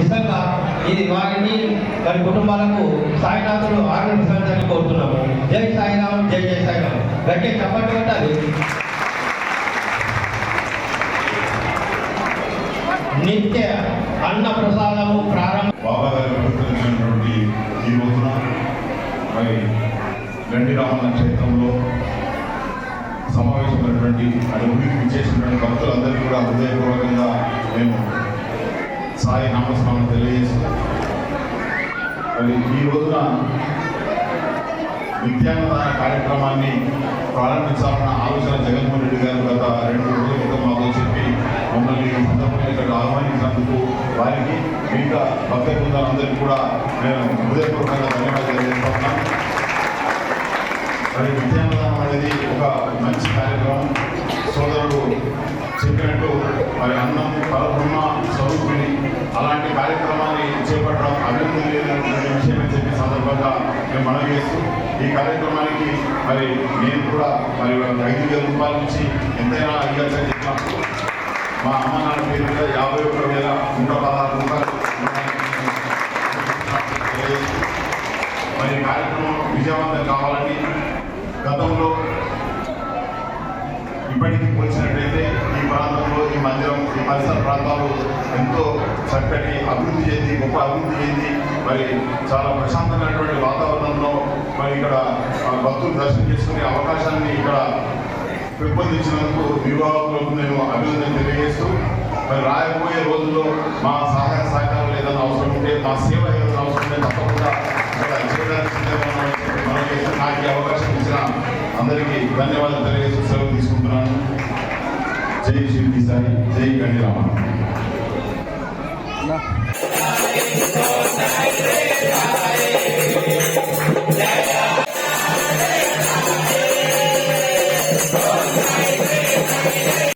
నిజంగా ఇది వారిని వారి కుటుంబాలకు సాయినాథుడు ఆగ్రహించాలని కోరుతున్నాము. జై సాయిరామ్ జై జై సాయిరామ్. గట్టి చెప్పండి ఉంటుంది నిత్య అన్న ప్రసాదము ప్రారంభ బాబా గారు ఈ రోజున మరి గండి రామన్న క్షేత్రంలో సమావేశమైనటువంటి అనుభూతికి విచ్చేసినటువంటి భక్తులందరికీ కూడా హృదయపూర్వకంగా మేము సాయి నామస్మరణ తెలియజేస్తున్నాం మరి ఈ రోజున విద్యాన్నదాన కార్యక్రమాన్ని ప్రారంభించాలన్న ఆలోచన జగన్మోహన్ రెడ్డి గారు గత రెండు రోజుల క్రితం మాతో చెప్పి మమ్మల్ని సందర్భంగా ఇక్కడ ఆహ్వానించినందుకు వారికి మిగతా భక్త బృందాలందరికీ కూడా నేను హృదయపూర్వకంగా ధన్యవాదాలు తెలియజేస్తున్నాను. మరి విద్యాన్నదానం అనేది ఒక మంచి కార్యక్రమం. సోదరుడు చెప్పినట్టు మరి అన్నం అలాంటి కార్యక్రమాన్ని చేపట్టడం అభివృద్ధి లేనటువంటి విషయం అని సందర్భంగా మేము మనం చేస్తూ ఈ కార్యక్రమానికి మరి నేను కూడా మరి ఐదు వేల రూపాయల నుంచి ఎంతైనా ఇవ్వాల్సి చెప్పినప్పుడు మా అమ్మ నాన్న పేరు మీద యాభై ఒక్క వేల నూట పదహారు రూపాయలు మరి కార్యక్రమం విజయవంతం కావాలని గతంలో ఇప్పటికీ పోల్చినట్లయితే ఈ ప్రాంతంలో ఈ మందిరం ఈ పరిసర ప్రాంతాలు ఎంతో చక్కటి అభివృద్ధి చెంది గొప్ప అభివృద్ధి చెంది మరి చాలా ప్రశాంతమైనటువంటి వాతావరణంలో మరి ఇక్కడ ఆ, భక్తులు దర్శనం చేసుకునే అవకాశాన్ని ఇక్కడ పెంపొందించినందుకు వివాహకులకు నేను అభినందన తెలియజేస్తూ మరి రాయబోయే రోజుల్లో మా సహాయ సహకారం ఏదైనా అవసరం ఉంటే మా సేవ ఏదైనా అవసరం ఉంటే తప్పకుండా చేయడానికి నాకు అవకాశం ఇచ్చిన అందరికీ ధన్యవాదాలు తెలియజేస్తూ సెలవు తీసుకుంటున్నాను. ஜெய் ஷிர்டி சாய் ஜெய் கணிராமன் Yeah.